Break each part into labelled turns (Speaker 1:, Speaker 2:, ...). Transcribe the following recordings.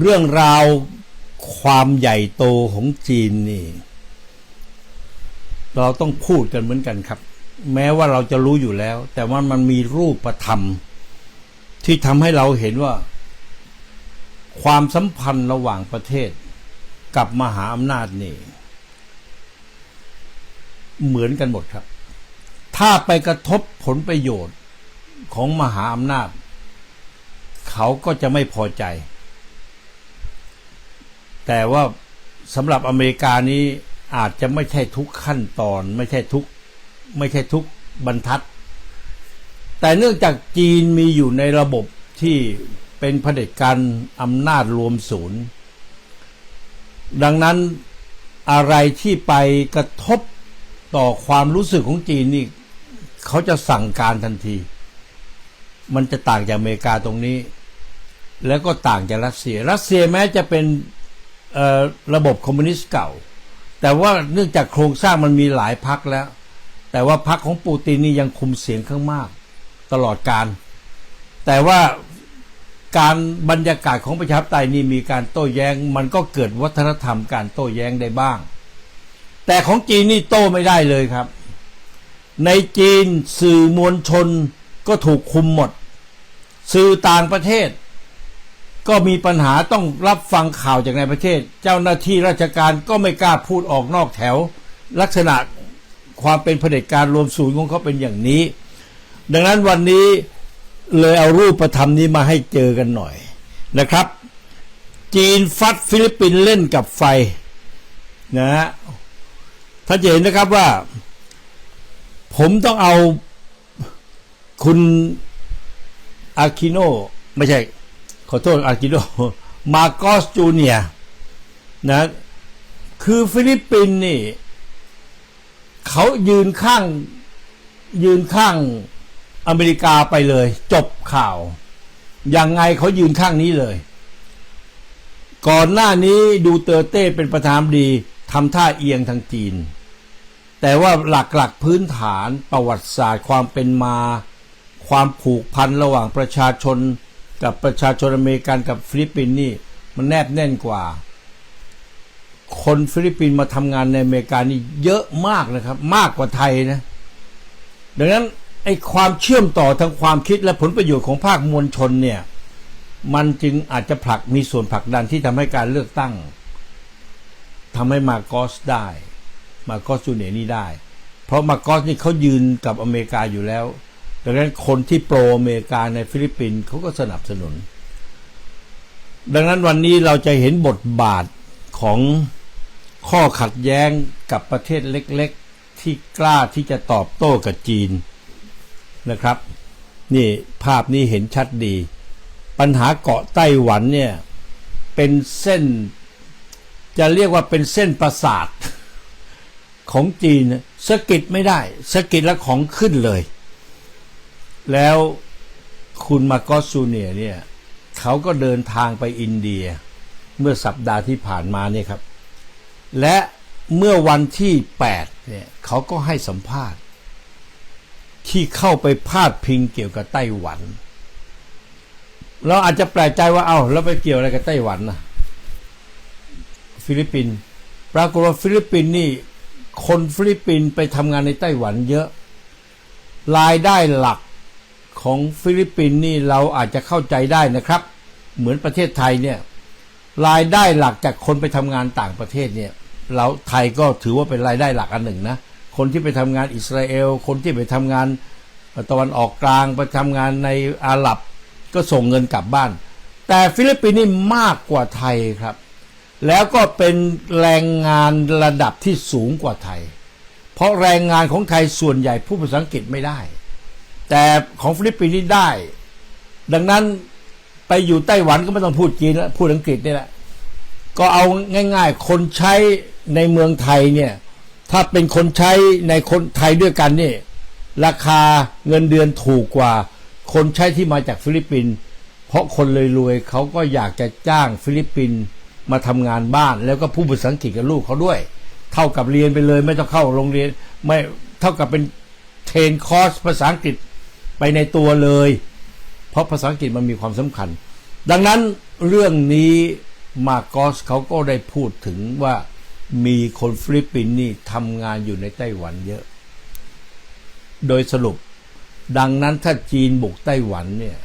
Speaker 1: เรื่องราวความใหญ่โตของจีนนี่ เราต้องพูดกันเหมือนกันครับ แม้ว่าเราจะรู้อยู่แล้ว แต่ว่ามันมีรูปธรรม ที่ทำให้เราเห็นว่า ความสัมพันธ์ระหว่างประเทศ กับมหาอำนาจนี่ เหมือนกันหมดครับ ถ้าไปกระทบผลประโยชน์ของมหาอำนาจ เขาก็จะไม่พอใจ แต่ว่าสำหรับอเมริกานี้อาจจะไม่ใช่ทุกขั้นตอน ไม่ใช่ทุกไม่ใช่ทุกบรรทัด แต่เนื่องจากจีนมีอยู่ในระบบที่เป็นเผด็จการอำนาจรวมศูนย์ ดังนั้นอะไรที่ไปกระทบต่อความรู้สึกของจีนนี่เขาจะสั่งการทันที มันจะต่างจากอเมริกาตรงนี้ แล้วก็ต่างจากรัสเซีย รัสเซียแม้จะเป็น ระบบคอมมิวนิสต์เก่า แต่ว่าเนื่องจากโครงสร้างมันมีหลายพักแล้ว แต่ว่าพักของปูตินนี่ยังคุมเสียงข้างมาก ตลอดการ แต่ว่าการบรรยากาศของประชาธิปไตยนี่มีการโต้แย้ง มันก็เกิดวัฒนธรรมการโต้แย้งได้บ้าง แต่ของจีนนี่โต้ไม่ได้เลยครับ ในจีนสื่อมวลชนก็ถูกคุมหมด สื่อต่างประเทศ ก็มีปัญหาต้องรับฟังข่าวจากในประเทศ เจ้าหน้าที่ราชการก็ไม่กล้าพูดออกนอกแถว ลักษณะความเป็นเผด็จการรวมศูนย์ของเขาเป็นอย่างนี้ ดังนั้นวันนี้เลยเอารูปธรรมนี้มาให้เจอกันหน่อยนะครับ จีนฟัดฟิลิปปินส์เล่นกับไฟนะฮะท่านจะเห็นนะครับว่า ผมต้องเอาคุณอาคิโนไม่ใช่ ขอโทษอากิโดมาโกสจูเนียนะคือฟิลิปปินส์นี่ เขายืนข้าง ยืนข้างอเมริกาไปเลย จบข่าว ยังไงเขายืนข้างนี้เลย ก่อนหน้านี้ดูเตอร์เต้เป็นประธานดีทำท่าเอียงทางจีน แต่ว่าหลักๆพื้นฐานประวัติศาสตร์ความเป็นมา ความผูกพันระหว่างประชาชน กับประชาชนอเมริกันกับฟิลิปปินส์นี่มันแนบแน่นกว่า คนฟิลิปปินส์มาทำงานในอเมริกานี่เยอะมากนะครับ มากกว่าไทยนะ ดังนั้นไอ้ความเชื่อมต่อทางความคิดและผลประโยชน์ของภาคมวลชนเนี่ย มันจึงอาจจะผลักมีส่วนผลักดันที่ทำให้การเลือกตั้งทำให้มาโกสได้ มาโกสจูเนียนี่ได้ เพราะมาโกสนี่เขายืนกับอเมริกาอยู่แล้ว ดังนั้นคนที่โปรอเมริกาในฟิลิปปินส์เขาก็สนับสนุน ดังนั้นวันนี้เราจะเห็นบทบาทของข้อขัดแย้งกับประเทศเล็กๆ ที่กล้าที่จะตอบโต้กับจีนนะครับ นี่ภาพนี้เห็นชัดดี ปัญหาเกาะไต้หวันเนี่ย เป็นเส้น จะเรียกว่าเป็นเส้นประสาทของจีนสะกิดไม่ได้สะกิดแล้วของขึ้นเลย แล้วคุณมาโกสซูเนียเนี่ยเขาก็เดินทางไปอินเดีย เมื่อสัปดาห์ที่ผ่านมาเนี่ยครับ และเมื่อวันที่8เนี่ยเขาก็ให้สัมภาษณ์ ที่เข้าไปพาดพิงเกี่ยวกับไต้หวัน เราอาจจะแปลกใจว่าเอ้าแล้วไปเกี่ยวอะไรกับไต้หวันนะฟิลิปปินส์ปรากฏว่าฟิลิปปินส์นี่ คนฟิลิปปินส์ไปทำงานในไต้หวันเยอะรายได้หลัก ของฟิลิปปินส์นี่เราอาจจะเข้าใจได้นะครับ เหมือนประเทศไทยเนี่ยรายได้หลักจากคนไปทำงานต่างประเทศเนี่ย เราไทยก็ถือว่าเป็นรายได้หลักอันหนึ่งนะคนที่ไปทำงานอิสราเอล คนที่ไปทำงานตะวันออกกลางไปทำงานในอาหรับ ก็ส่งเงินกลับบ้าน แต่ฟิลิปปินส์นี่มากกว่าไทยครับ แล้วก็เป็นแรงงานระดับที่สูงกว่าไทย เพราะแรงงานของไทยส่วนใหญ่พูดภาษาอังกฤษไม่ได้ แต่ของฟิลิปปินส์นี่ได้ ดังนั้นไปอยู่ไต้หวันก็ไม่ต้องพูดจีนแล้วพูดอังกฤษนี่แหละ ก็เอาง่าย ๆ คนใช้ในเมืองไทยเนี่ย ถ้าเป็นคนใช้ในคนไทยด้วยกันนี่ราคาเงินเดือนถูกกว่า คนใช้ที่มาจากฟิลิปปินส์เพราะคนรวยๆเขาก็อยากจะจ้างฟิลิปปินส์มาทำงานบ้าน แล้วก็พูดภาษาอังกฤษกับลูกเขาด้วย เท่ากับเรียนไปเลย ไม่ต้องเข้าโรงเรียน ไม่เท่ากับเป็นเทรนคอร์สภาษาอังกฤษ ไปในตัวเลย เพราะภาษาอังกฤษมันมีความสำคัญ ดังนั้นเรื่องนี้มาโกสเขาก็ได้พูดถึงว่ามีคนฟิลิปปินส์นี่ทำงานอยู่ในไต้หวันเยอะ โดยสรุป ดังนั้นถ้าจีนบุกไต้หวันเนี่ย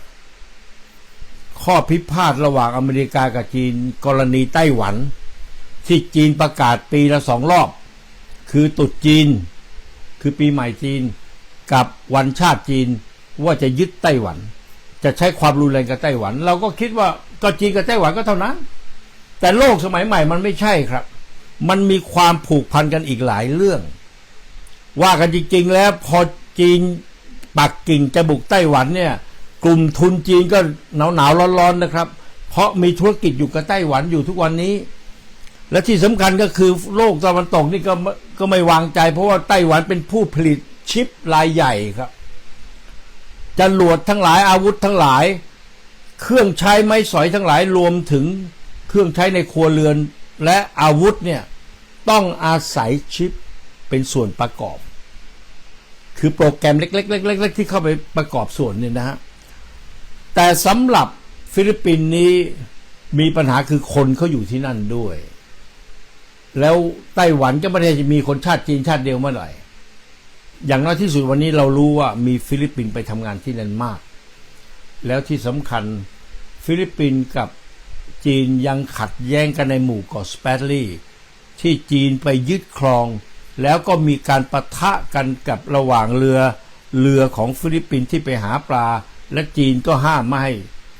Speaker 1: ข้อพิพาทระหว่างอเมริกากับจีนกรณีไต้หวัน ที่จีนประกาศปีละสองรอบ คือตรุษจีน คือปีใหม่จีน กับวันชาติจีน ว่าจะยึดไต้หวัน จะใช้ความรุนแรงกับไต้หวัน เราก็คิดว่าก็จีนกับไต้หวันก็เท่านั้น แต่โลกสมัยใหม่มันไม่ใช่ครับ มันมีความผูกพันกันอีกหลายเรื่อง ว่ากันจริงๆแล้วพอจีนปักกิ่งจะบุกไต้หวันเนี่ย กลุ่มทุนจีนก็หนาวหนาวๆร้อนๆนะครับ เพราะมีธุรกิจอยู่กับไต้หวันอยู่ทุกวันนี้ และที่สำคัญก็คือโลกตะวันตกนี่ก็ไม่ก็ไม่วางใจ เพราะว่าไต้หวันเป็นผู้ผลิตชิปรายใหญ่ครับ จรวดทั้งหลายอาวุธทั้งหลาย เครื่องใช้ไม้สอยทั้งหลายรวมถึงเครื่องใช้ในครัวเรือนและอาวุธเนี่ยต้องอาศัยชิปเป็นส่วนประกอบ คือโปรแกรมเล็กๆๆๆที่เข้าไปประกอบส่วนเนี่ยนะฮะแต่สำหรับฟิลิปปินส์นี้มีปัญหาคือคนเขาอยู่ที่นั่นด้วย แล้วไต้หวันก็ไม่ได้จะมีคนชาติจีนชาติเดียวเมื่อไหร่ อย่างน้อยที่สุดวันนี้เรารู้ว่ามีฟิลิปปินส์ไปทำงานที่นั่นมาก แล้วที่สำคัญฟิลิปปินส์กับจีนยังขัดแย้งกันในหมู่เกาะสเปตลี่ที่จีนไปยึดครอง แล้วก็มีการประทะกันกับระหว่างเรือเรือของฟิลิปปินส์ที่ไปหาปลา และจีนก็ห้ามไม่ให้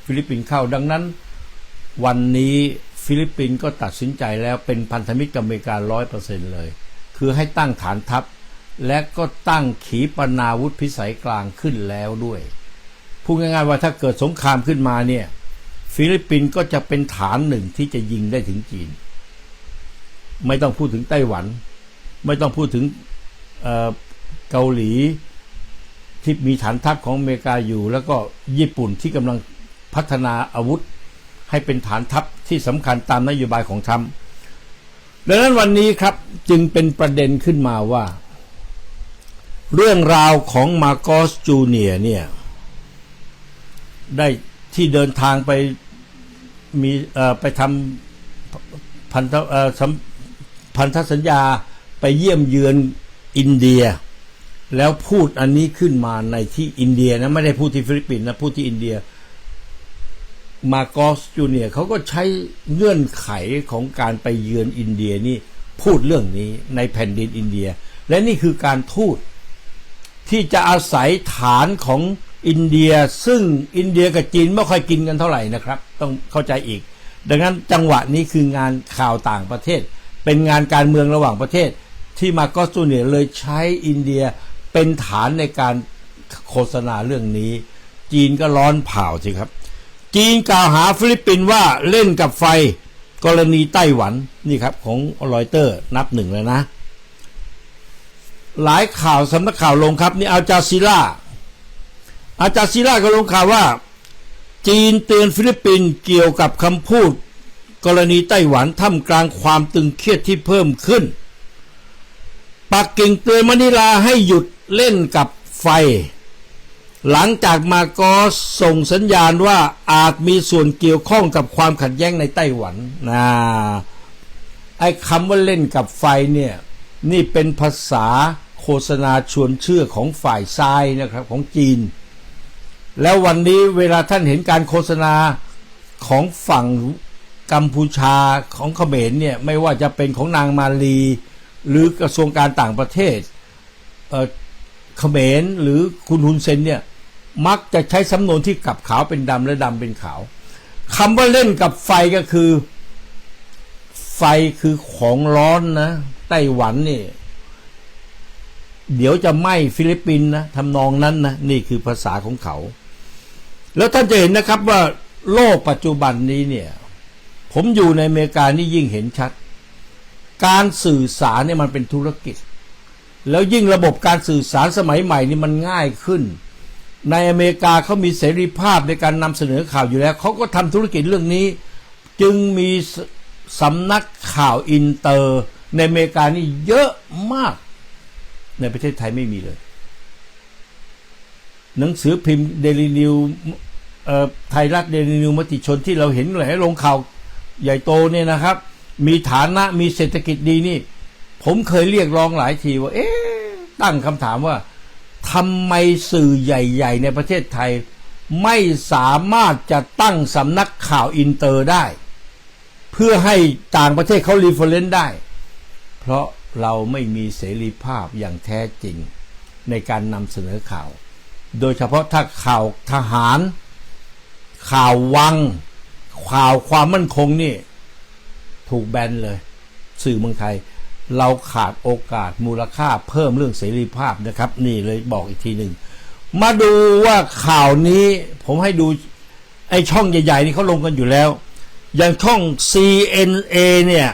Speaker 1: ฟิลิปปินส์เข้าดังนั้น วันนี้ฟิลิปปินส์ก็ตัดสินใจแล้วเป็นพันธมิตรกับอเมริการ้อยเปอร์เซ็นต์เลย คือให้ตั้งฐานทัพ และก็ตั้งขีปนาวุธพิสัยกลางขึ้นแล้วด้วย พูดง่ายๆว่าถ้าเกิดสงครามขึ้นมาเนี่ย ฟิลิปปินส์ก็จะเป็นฐานหนึ่งที่จะยิงได้ถึงจีน ไม่ต้องพูดถึงไต้หวัน ไม่ต้องพูดถึงเเกาหลีที่มีฐานทัพของอเมริกาอยู่ แล้วก็ญี่ปุ่นที่กำลังพัฒนาอาวุธ ให้เป็นฐานทัพที่สำคัญตามนโยบายของทรัมป์ดังนั้นวันนี้ครับจึงเป็นประเด็นขึ้นมาว่า เรื่องราวของมาโกสจูเนียเนี่ยได้ที่เดินทางไปมีไปทำพันธสัมพันธสัญญาไปเยี่ยมเยือนอินเดีย แล้วพูดอันนี้ขึ้นมาในที่อินเดียนะไม่ได้พูดที่ฟิลิปปินส์นะพูดที่อินเดียมาโกสจูเนียเขาก็ใช้เงื่อนไขของการไปเยือนอินเดียนี่พูดเรื่องนี้ในแผ่นดินอินเดีย และนี่คือการทูต ที่จะอาศัยฐานของอินเดีย ซึ่งอินเดียกับจีนไม่ค่อยกินกันเท่าไหร่นะครับ ต้องเข้าใจอีก ดังนั้นจังหวะนี้คืองานข่าวต่างประเทศ เป็นงานการเมืองระหว่างประเทศ ที่มาโกสจูเนียเลยใช้อินเดียเป็นฐานในการโฆษณาเรื่องนี้ จีนก็ร้อนเผาสิครับ จีนกล่าวหาฟิลิปปินส์ว่าเล่นกับไฟกรณีไต้หวันนี่ครับของรอยเตอร์นับหนึ่งเลยนะ หลายข่าวสำนักข่าวลงครับ นี่อาจาซิล่าอาจาซิล่าก็ลงข่าวว่า จีนเตือนฟิลิปปินส์เกี่ยวกับคำพูด กรณีไต้หวันท่ามกลางความตึงเครียดที่เพิ่มขึ้นปักกิ่งเตือนมะนิลาให้หยุดเล่นกับไฟ หลังจากมาโกสส่งสัญญาณว่าอาจมีส่วนเกี่ยวข้องกับความขัดแย้งในไต้หวันนะไอ้คำว่าเล่นกับไฟเนี่ย นี่เป็นภาษา โฆษณาชวนเชื่อของฝ่ายซ้ายนะครับของจีน แล้ววันนี้เวลาท่านเห็นการโฆษณาของฝั่งกัมพูชาของเขมรเนี่ยไม่ว่าจะเป็นของนางมาลี หรือกระทรวงการต่างประเทศเเขมรหรือคุณฮุนเซนเนี่ยมักจะใช้สำนวนที่กลับขาวเป็นดำและดำเป็นขาวคำว่าเล่นกับไฟก็คือ ไฟคือของร้อนนะไต้หวันนี่ เดี๋ยวจะไหม้ฟิลิปปินส์นะทำนองนั้นนะนี่คือภาษาของเขา แล้วท่านจะเห็นนะครับว่าโลกปัจจุบันนี้เนี่ย ผมอยู่ในอเมริกานี่ยิ่งเห็นชัด การสื่อสารเนี่ยมันเป็นธุรกิจ แล้วยิ่งระบบการสื่อสารสมัยใหม่นี่มันง่ายขึ้น ในอเมริกาเขามีเสรีภาพในการนำเสนอข่าวอยู่แล้วเขาก็ทำธุรกิจเรื่องนี้ จึงมีสสำนักข่าวอินเตอร์ ในอเมริกานี่เยอะมาก ในประเทศไทยไม่มีเลย หนังสือพิมพ์เดลินิวไทยรัฐเดลินิวมติชนที่เราเห็นหลายลงข่าวใหญ่โตเนี่ยนะครับ มีฐานะมีเศรษฐกิจดีนี่ ผมเคยเรียกร้องหลายทีว่า เอ๊ะตั้งคำถามว่าทำไมสื่อใหญ่ ๆ ในประเทศไทย ไม่สามารถจะตั้งสำนักข่าวอินเตอร์ได้ เพื่อให้ต่างประเทศเขารีเฟรนซ์ได้ เพราะ เราไม่มีเสรีภาพอย่างแท้จริงในการนำเสนอข่าว โดยเฉพาะถ้าข่าวทหาร ข่าววัง ข่าวความมั่นคงนี่ ถูกแบนเลย สื่อเมืองไทย เราขาดโอกาสมูลค่าเพิ่มเรื่องเสรีภาพนะครับ นี่เลยบอกอีกทีหนึ่ง มาดูว่าข่าวนี้ผมให้ดูไอช่องใหญ่ ๆ นี่เขาลงกันอยู่แล้ว อย่างช่อง CNA เนี่ย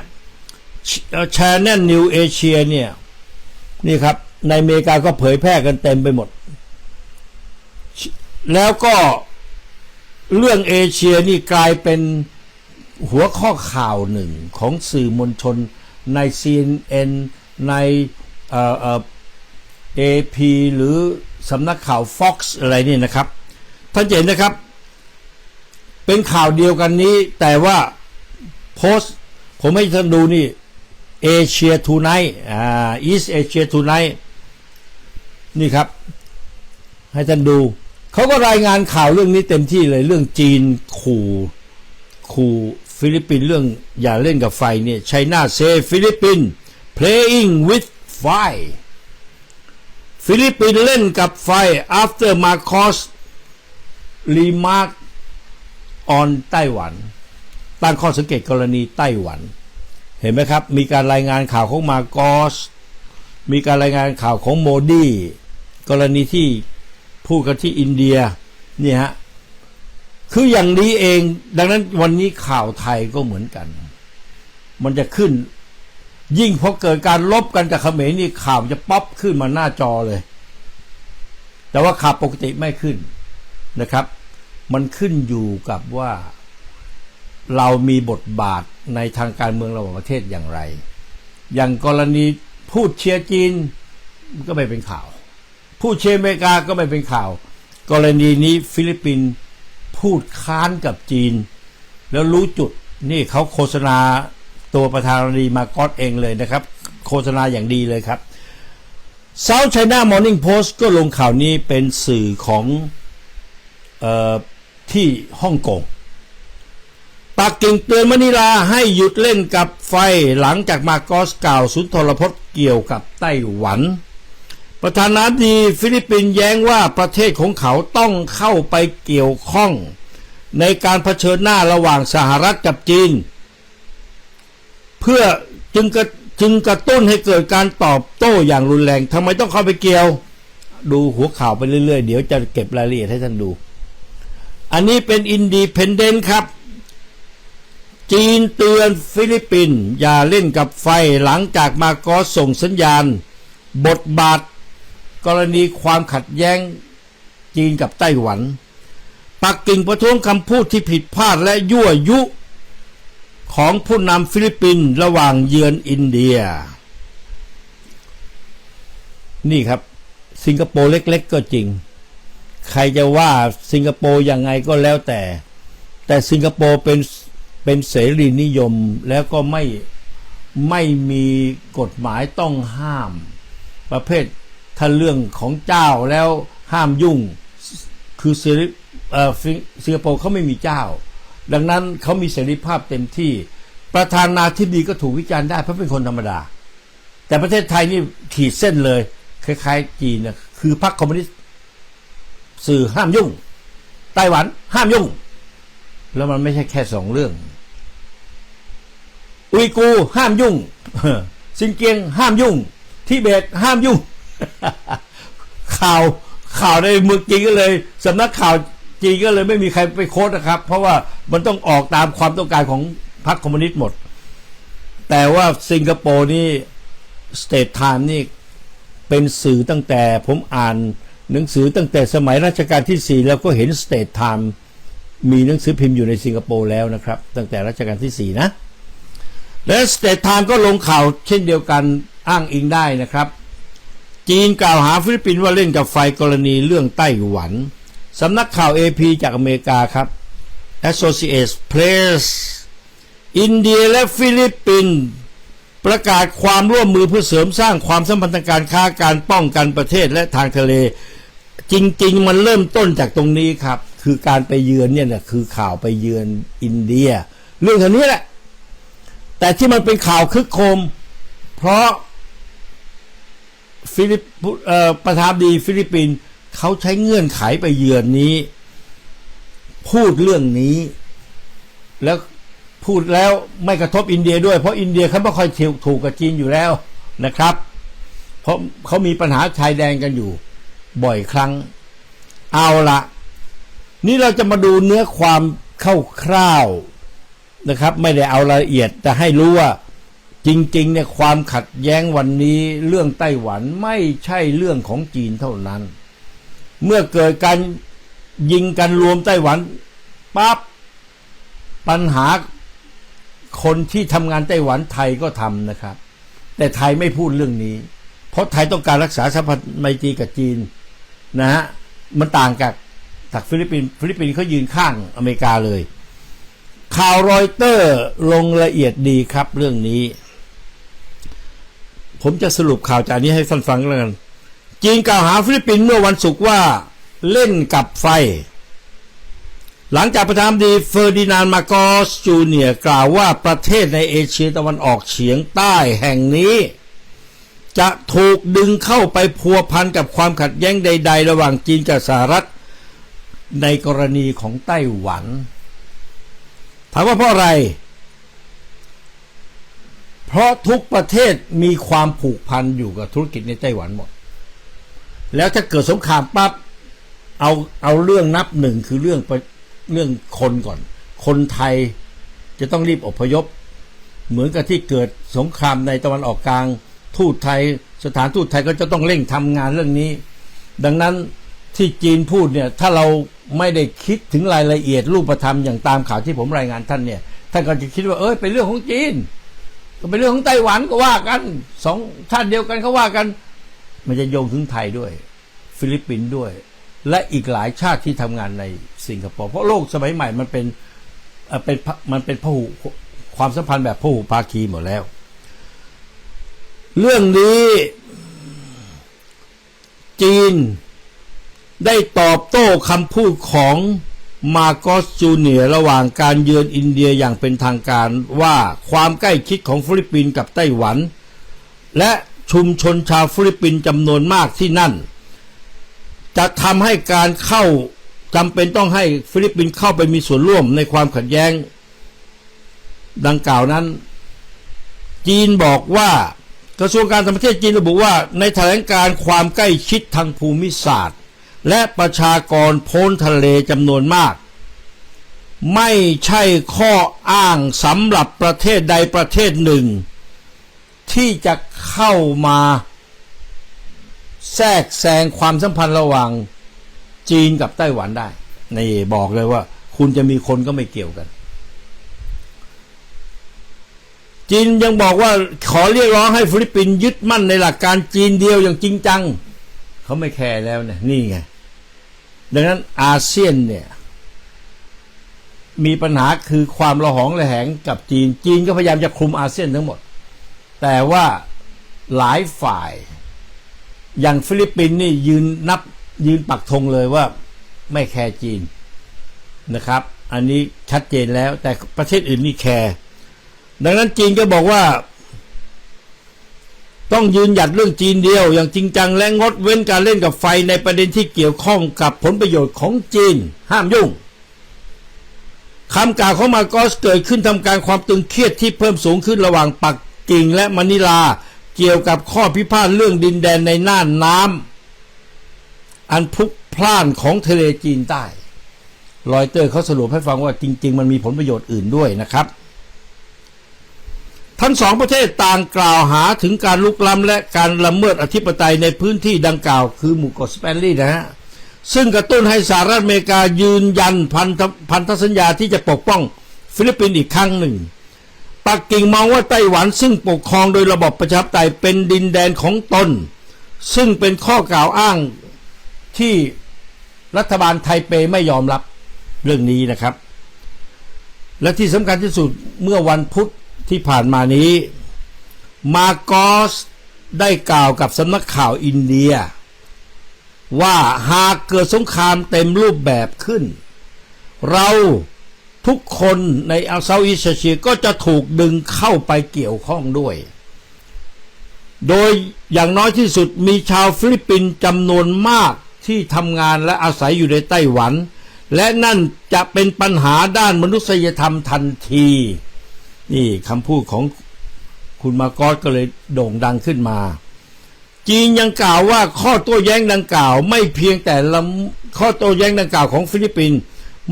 Speaker 1: Channel New Asia เนี่ย นี่ครับ ในอเมริกาก็เผยแพร่กันเต็มไปหมด แล้วก็เรื่องเอเชียนี่กลายเป็นหัวข้อข่าวหนึ่งของสื่อมวลชนใน CNN ในเอ่อเอ่อ AP หรือสำนักข่าว Fox อะไรนี่นะครับ ท่านเห็นนะครับ เป็นข่าวเดียวกันนี้แต่ว่าโพสต์ผมให้ท่านดูนี่ เอเชียทูไนท์อ่าอีสเอเชียทูไนท์นี่ครับ ให้ท่านดู เขาก็รายงานข่าวเรื่องนี้เต็มที่เลยเรื่องจีนขู่ขู่ฟิลิปปินส์เรื่องอย่าเล่นกับไฟเนี่ยไชน่าเซฟิลิปปินส์ playing with fire ฟิลิปปินส์เล่นกับไฟ after Marcos remark on ไต้หวันตั้งข้อสังเกตกรณีไต้หวัน เห็นไหมครับ มีการรายงานข่าวของมาโกสมีการรายงานข่าวของโมดีกรณีที่พูดกันที่อินเดียเนี่ยฮะคืออย่างนี้เอง ดังนั้นวันนี้ข่าวไทยก็เหมือนกัน มันจะขึ้น ยิ่งพอเกิดการลบกันกับเขมรนี่ข่าวจะป๊อปขึ้นมาหน้าจอเลย แต่ว่าข่าวปกติไม่ขึ้นนะครับ มันขึ้นอยู่กับว่า เรามีบทบาทในทางการเมืองระหว่างประเทศอย่างไร อย่างกรณีพูดเชียร์จีนก็ไม่เป็นข่าว พูดเชียร์อเมริกาก็ไม่เป็นข่าว กรณีนี้ฟิลิปปินส์พูดค้านกับจีน แล้วรู้จุดนี่เขาโฆษณาตัวประธานาธิบดีมาก็อตเองเลยนะครับ โฆษณาอย่างดีเลยครับ South China Morning Post ก็ลงข่าวนี้เป็นสื่อของออที่ฮ่องกง ปักกิ่งเตือนมะนิลาให้หยุดเล่นกับไฟหลังจากมาโกสกล่าวสุนทรพจน์เกี่ยวกับไต้หวัน ประธานาธิบดีฟิลิปปินส์แย้งว่าประเทศของเขาต้องเข้าไปเกี่ยวข้อง ในการเผชิญหน้าระหว่างสหรัฐกับจีน เพื่อจึงกระจึงกระตุ้นให้เกิดการตอบโต้อย่างรุนแรงทำไมต้องเข้าไปเกี่ยว ดูหัวข่าวไปเรื่อยๆ เดี๋ยวจะเก็บรายละเอียดให้ท่านดู อันนี้เป็นอินดีเพนเดนต์ครับ จีนเตือนฟิลิปปินส์อย่าเล่นกับไฟหลังจากมาโกอสส่งสัญญาณ บทบาท กรณีความขัดแย้งจีนกับไต้หวัน ปักกิ่งประท้วงคำพูดที่ผิดพลาดและยั่วยุ ของผู้นำฟิลิปปินส์ระหว่างเยือนอินเดีย นี่ครับ สิงคโปร์เล็ก ๆ ก็จริง ใครจะว่าสิงคโปร์ยังไงก็แล้วแต่ แต่สิงคโปร์เป็น เป็นเสรีนิยมแล้วก็ไม่ไม่มีกฎหมายต้องห้าม ประเภทถ้าเรื่องของเจ้าแล้วห้ามยุ่งคือเสรีเอ่อฟิสิงคโปร์เขาไม่มีเจ้า ดังนั้นเขามีเสรีภาพเต็มที่ ประธานาธิบดีก็ถูกวิจารณ์ได้เพราะเป็นคนธรรมดา แต่ประเทศไทยนี่ขีดเส้นเลย คล้ายๆจีนนะคือพรรคคอมมิวนิสต์สื่อห้ามยุ่งไต้หวันห้ามยุ่ง แล้วมันไม่ใช่แค่สองเรื่อง อุยกูห้ามยุ่งซินเกียงห้ามยุ่งทิเบตห้ามยุ่ง ข่าวข่าวในเมืองจีนก็เลยสำนักข่าวจีนก็เลยไม่มีใครไปโค้ดนะครับ เพราะว่ามันต้องออกตามความต้องการของพรรคคอมมิวนิสต์หมด แต่ว่าสิงคโปร์นี่สเตทไทม์นี่เป็นสื่อตั้งแต่ผมอ่านหนังสือตั้งแต่สมัยรัชกาลที่สี่แล้วก็เห็นสเตทไทม์มีหนังสือพิมพ์อยู่ในสิงคโปร์แล้วนะครับ ตั้งแต่รัชกาลที่สี่นะ และสเตทไทม์ก็ลงข่าวเช่นเดียวกันอ้างอิงได้นะครับ จีนกล่าวหาฟิลิปปินส์ว่าเล่นกับไฟกรณีเรื่องไต้หวันสำนักข่าว AP จากอเมริกาครับ Associated Press อินเดียและฟิลิปปินส์ประกาศความร่วมมือเพื่อเสริมสร้างความสัมพันธ์ทางการค้าการป้องกันประเทศและทางทะเล จริง ๆ มันเริ่มต้นจากตรงนี้ครับ คือการไปเยือนเนี่ยนะคือข่าวไปเยือนอินเดีย เรื่องเท่านี้แหละ แต่ที่มันเป็นข่าวคึกโครมเพราะฟิลิปประธานดีฟิลิปปินส์เขาใช้เงื่อนไขไปเยือนนี้ พูดเรื่องนี้ แล้วพูดแล้วไม่กระทบอินเดียด้วยเพราะอินเดียเขาไม่ค่อยถูกกับจีนอยู่แล้วนะครับ เพราะเขามีปัญหาชายแดนกันอยู่ บ่อยครั้ง เอาละนี่เราจะมาดูเนื้อความคร่าวๆ นะครับ ไม่ได้เอารายละเอียดแต่ให้รู้ว่าจริงๆเนี่ยความขัดแย้งวันนี้เรื่องไต้หวันไม่ใช่เรื่องของจีนเท่านั้น เมื่อเกิดการยิงกันรวมไต้หวันปั๊บปัญหาคนที่ทำงานไต้หวันไทยก็ทำนะครับ แต่ไทยไม่พูดเรื่องนี้ เพราะไทยต้องการรักษาสัมพันธ์ไมตรีกับจีนนะฮะมันต่างกับจากฟิลิปปินส์ฟิลิปปินส์เขายืนข้างอเมริกาเลย ข่าวรอยเตอร์ลงละเอียดดีครับเรื่องนี้ ผมจะสรุปข่าวจากนี้ให้ท่านฟังแล้วกัน จีนกล่าวหาฟิลิปปินส์เมื่อวันศุกร์ว่าเล่นกับไฟ หลังจากประธานาธิบดีเฟอร์ดินานมาโกสจูเนียกล่าวว่าประเทศในเอเชียตะวันออกเฉียงใต้แห่งนี้ จะถูกดึงเข้าไปพัวพันกับความขัดแย้งใด ๆ ระหว่างจีนกับสหรัฐในกรณีของไต้หวันามว่าเพราะอะไร เพราะทุกประเทศมีความผูกพันอยู่กับธุรกิจในไต้หวันหมด แล้วถ้าเกิดสงครามปั๊บเอาเอาเรื่องนับหนึ่งคือเรื่องเรื่องคนก่อน คนไทยจะต้องรีบอพยพ เหมือนกับที่เกิดสงครามในตะวันออกกลาง ทูตไทย สถานทูตไทยก็จะต้องเร่งทำงานเรื่องนี้ ดังนั้น ที่จีนพูดเนี่ยถ้าเราไม่ได้คิดถึงรายละเอียดรูปธรรมอย่างตามข่าวที่ผมรายงานท่านเนี่ยท่านก็จะคิดว่าเอ้ยเป็นเรื่องของจีน ก็เป็นเรื่องของไต้หวันก็ว่ากันสองชาติเดียวกันเขาว่ากัน มันจะโยงถึงไทยด้วย ฟิลิปปินส์ด้วย และอีกหลายชาติที่ทำงานในสิงคโปร์เพราะโลกสมัยใหม่มันเป็นเป็นมันเป็นพหุความสัมพันธ์แบบพหุภาคีหมดแล้ว เรื่องนี้จีน ได้ตอบโต้คำพูดของมาโกสจูเนียระหว่างการเยือนอินเดียอย่างเป็นทางการว่าความใกล้ชิดของฟิลิปปินส์กับไต้หวัน และชุมชนชาวฟิลิปปินส์จำนวนมากที่นั่น จะทำให้การเข้าจำเป็นต้องให้ฟิลิปปินส์เข้าไปมีส่วนร่วมในความขัดแย้ง ดังกล่าวนั้น จีนบอกว่ากระทรวงการต่างประเทศจีนระบุว่าในแถลงการความใกล้ชิดทางภูมิศาสตร์ และประชากรพ้นทะเลจำนวนมาก ไม่ใช่ข้ออ้างสำหรับประเทศใดประเทศหนึ่ง ที่จะเข้ามาแทรกแซงความสัมพันธ์ระหว่างจีนกับไต้หวันได้นี่บอกเลยว่า คุณจะมีคนก็ไม่เกี่ยวกันจีนยังบอกว่าขอเรียกร้องให้ฟิลิปปินส์ยึดมั่นในหลักการจีนเดียวอย่างจริงจัง เขาไม่แคร์แล้วเนี่ยนี่ไง ดังนั้นอาเซียนเนี่ยมีปัญหาคือความระหองระแหงกับจีน จีนก็พยายามจะคุมอาเซียนทั้งหมด แต่ว่าหลายฝ่าย อย่างฟิลิปปินส์นี่ยืนนับยืนปักธงเลยว่าไม่แคร์จีนนะครับ อันนี้ชัดเจนแล้วแต่ประเทศอื่นนี่แคร์ดังนั้นจีนก็บอกว่า ต้องยืนหยัดเรื่องจีนเดียว อย่างจริงจังและงดเว้นการเล่นกับไฟในประเด็นที่เกี่ยวข้องกับผลประโยชน์ของจีน ห้ามยุ่งคำกล่าวของมาโกสเกิดขึ้นทำการความตึงเครียดที่เพิ่มสูงขึ้นระหว่างปักกิ่งและมะนิลา เกี่ยวกับข้อพิพาทเรื่องดินแดนในน่านน้ำอันพลุกพล่านของทะเลจีนใต้รอยเตอร์เขาสรุปให้ฟังว่าจริง ๆ มันมีผลประโยชน์อื่นด้วยนะครับ ทั้งสองประเทศต่างกล่าวหาถึงการลุกล้ำและการละเมิดอธิปไตยในพื้นที่ดังกล่าว คือหมู่เกาะสเปนลี่นะฮะซึ่งกระตุ้นให้สหรัฐอเมริกายืนยันพันธพันธสัญญาที่จะปกป้องฟิลิปปินส์อีกครั้งหนึ่ง ปักกิ่งมองว่าไต้หวันซึ่งปกครองโดยระบบประชาธิปไตยเป็นดินแดนของตน ซึ่งเป็นข้อกล่าวอ้างที่รัฐบาลไทเปไม่ยอมรับเรื่องนี้นะครับ และที่สำคัญที่สุดเมื่อวันพุธ ที่ผ่านมานี้ มาโกสได้กล่าวกับสำนักข่าวอินเดีย ว่าหากเกิดสงครามเต็มรูปแบบขึ้น เราทุกคนในอาเซาอิสเชียก็จะถูกดึงเข้าไปเกี่ยวข้องด้วย โดยอย่างน้อยที่สุดมีชาวฟิลิปปินส์จำนวนมากที่ทำงานและอาศัยอยู่ในไต้หวัน และนั่นจะเป็นปัญหาด้านมนุษยธรรมทันที นี่คำพูดของคุณมากอสก็เลยโด่งดังขึ้นมา จีนยังกล่าวว่าข้อโต้แย้งดังกล่าว ไม่เพียงแต่ละข้อโต้แย้งดังกล่าวของฟิลิปปินส์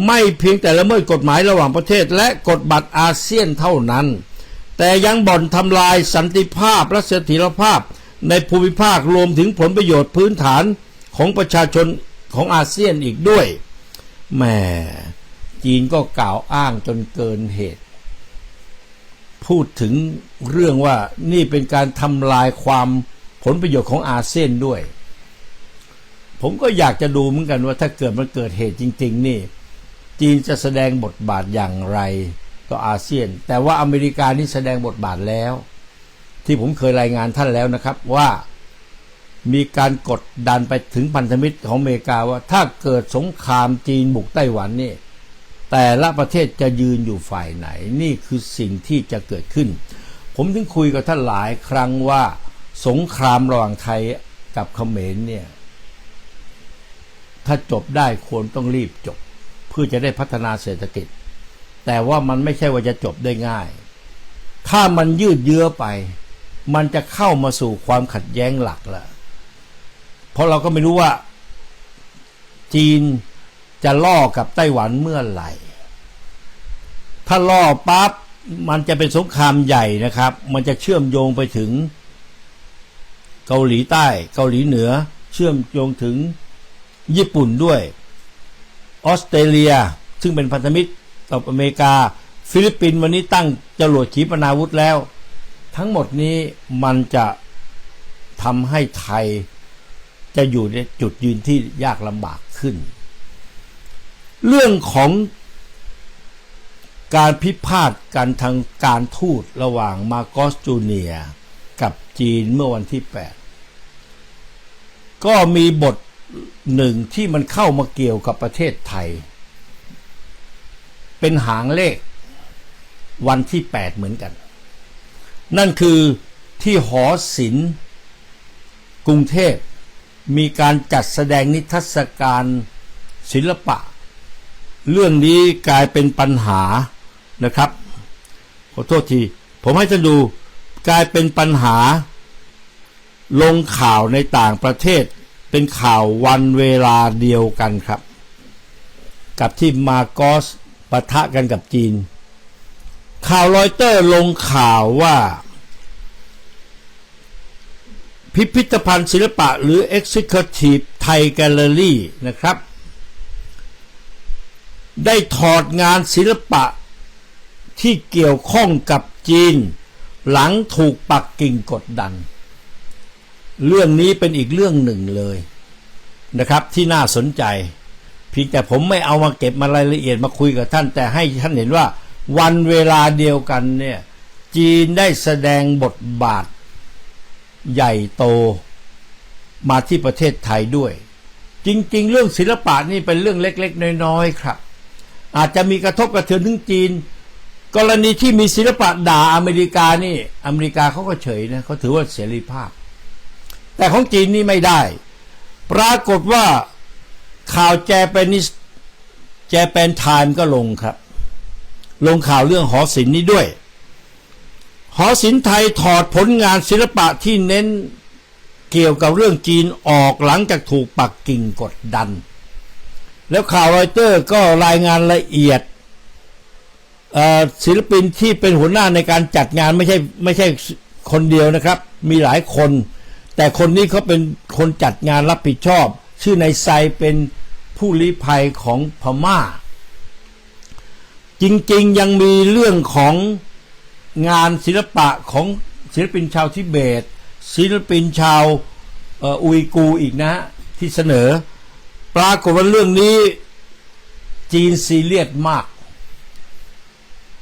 Speaker 1: ไม่เพียงแต่ละเมิดกฎหมายระหว่างประเทศ และกฎบัตรอาเซียนเท่านั้น แต่ยังบ่อนทำลายสันติภาพและเสถียรภาพในภูมิภาครวมถึงผลประโยชน์พื้นฐานของประชาชนของอาเซียนอีกด้วยแหมจีนก็กล่าวอ้างจนเกินเหตุ พูดถึงเรื่องว่านี่เป็นการทำลายความผลประโยชน์ของอาเซียนด้วย ผมก็อยากจะดูเหมือนกันว่าถ้าเกิดมันเกิดเหตุจริง ๆ นี่ จีนจะแสดงบทบาทอย่างไรต่ออาเซียน แต่ว่าอเมริกานี่แสดงบทบาทแล้ว ที่ผมเคยรายงานท่านแล้วนะครับว่ามีการกดดันไปถึงพันธมิตรของอเมริกาว่าถ้าเกิดสงครามจีนบุกไต้หวันนี่ แต่ละประเทศจะยืนอยู่ฝ่ายไหน นี่คือสิ่งที่จะเกิดขึ้น ผมถึงคุยกับท่านหลายครั้งว่า สงครามระหว่างไทยกับเขมรเนี่ย ถ้าจบได้ควรต้องรีบจบ เพื่อจะได้พัฒนาเศรษฐกิจ แต่ว่ามันไม่ใช่ว่าจะจบได้ง่าย ถ้ามันยืดเยื้อไป มันจะเข้ามาสู่ความขัดแย้งหลักละเพราะเราก็ไม่รู้ว่า จีน จะล่อกับไต้หวันเมื่อไหร่ ถ้าล่อปั๊บมันจะเป็นสงครามใหญ่นะครับ มันจะเชื่อมโยงไปถึง เกาหลีใต้ เกาหลีเหนือ เชื่อมโยงถึงญี่ปุ่นด้วย ออสเตรเลีย ซึ่งเป็นพันธมิตรกับอเมริกา ฟิลิปปินส์วันนี้ตั้งจรวดขีปนาวุธแล้ว ทั้งหมดนี้มันจะทำให้ไทยจะอยู่ในจุดยืนที่ยากลำบากขึ้น เรื่องของการพิพาทกันทางการทูตระหว่างมาโกสจูเนียกับจีนเมื่อวันที่ 8 ก็มีบทหนึ่งที่มันเข้ามาเกี่ยวกับประเทศไทย เป็นหางเลขวันที่ 8 เหมือนกัน นั่นคือที่หอศิลป์กรุงเทพมีการจัดแสดงนิทรรศการศิลปะ เรื่องนี้กลายเป็นปัญหานะครับ ขอโทษที ผมให้ท่านดูกลายเป็นปัญหา ลงข่าวในต่างประเทศ เป็นข่าววันเวลาเดียวกันครับ กับที่มาโกสปะทะกันกับจีน ข่าวรอยเตอร์ลงข่าวว่า พิพิธภัณฑ์ศิลปะหรือ Executive Thai Gallery นะครับ ได้ถอดงานศิลปะ ที่เกี่ยวข้องกับจีน หลังถูกปักกิ่งกดดัน เรื่องนี้เป็นอีกเรื่องหนึ่งเลยนะครับที่น่าสนใจเพียงแต่ผมไม่เอามาเก็บมารายละเอียดมาคุยกับท่าน แต่ให้ท่านเห็นว่าวันเวลาเดียวกันเนี่ยจีนได้แสดงบทบาท ใหญ่โตมาที่ประเทศไทยด้วย จริง ๆ เรื่องศิลปะนี่เป็นเรื่องเล็ก ๆ น้อย ๆ ครับ อาจจะมีกระทบกระเทือนถึงจีน กรณีที่มีศิลปะด่าอเมริกานี่ อเมริกาเขาก็เฉยนะเขาถือว่าเสรีภาพ แต่ของจีนนี่ไม่ได้ ปรากฏว่าข่าวแจแปนิสแจแปนไทม์ก็ลงครับ ลงข่าวเรื่องหอศิลป์นี้ด้วย หอศิลป์ไทยถอดผลงานศิลปะที่เน้นเกี่ยวกับเรื่องจีนออกหลังจากถูกปักกิ่งกดดัน แล้วข่าวรอยเตอร์ก็รายงานละเอียดศิลปินที่เป็นหัวหน้าในการจัดงานไม่ใช่ไม่ใช่คนเดียวนะครับ มีหลายคน แต่คนนี้เขาเป็นคนจัดงานรับผิดชอบ ชื่อนายไซเป็นผู้ลี้ภัยของพม่า จริงๆยังมีเรื่องของงานศิลปะของศิลปินชาวทิเบต ศิลปินชาวอุยกูอีกนะที่เสนอ ปรากฏว่าเรื่องนี้ จีนซีเรียสมาก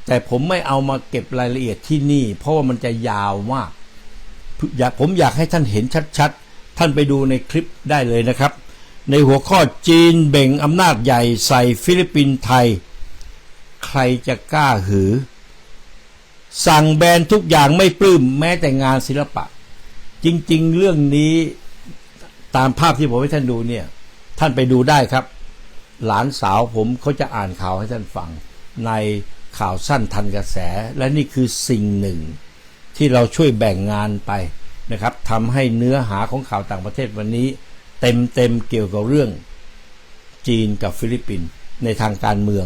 Speaker 1: แต่ผมไม่เอามาเก็บรายละเอียดที่นี่ เพราะว่ามันจะยาวมากอยากผมอยากให้ท่านเห็นชัดๆ ท่านไปดูในคลิปได้เลยนะครับ ในหัวข้อจีนเบ่งอำนาจใหญ่ใส่ฟิลิปปินส์ไทย ใครจะกล้าหือ สั่งแบนทุกอย่างไม่ปลื้มแม้แต่งานศิลปะ จริงๆ เรื่องนี้ตามภาพที่ผมให้ท่านดูเนี่ย ท่านไปดูได้ครับ หลานสาวผมเขาจะอ่านข่าวให้ท่านฟัง ในข่าวสั้นทันกระแส และนี่คือสิ่งหนึ่ง ที่เราช่วยแบ่งงานไปนะครับทำให้เนื้อหาของข่าวต่างประเทศวันนี้ เต็มเต็มๆเกี่ยวกับเรื่อง จีนกับฟิลิปปินส์ในทางการเมือง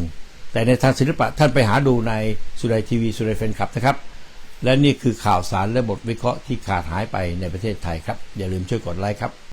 Speaker 1: แต่ในทางศิลปะท่านไปหาดูในสุรัยทีวีสุรัยแฟนคลับนะครับ และนี่คือข่าวสารและบทวิเคราะห์ที่ขาดหายไปในประเทศไทยครับ อย่าลืมช่วยกดไลค์ครับ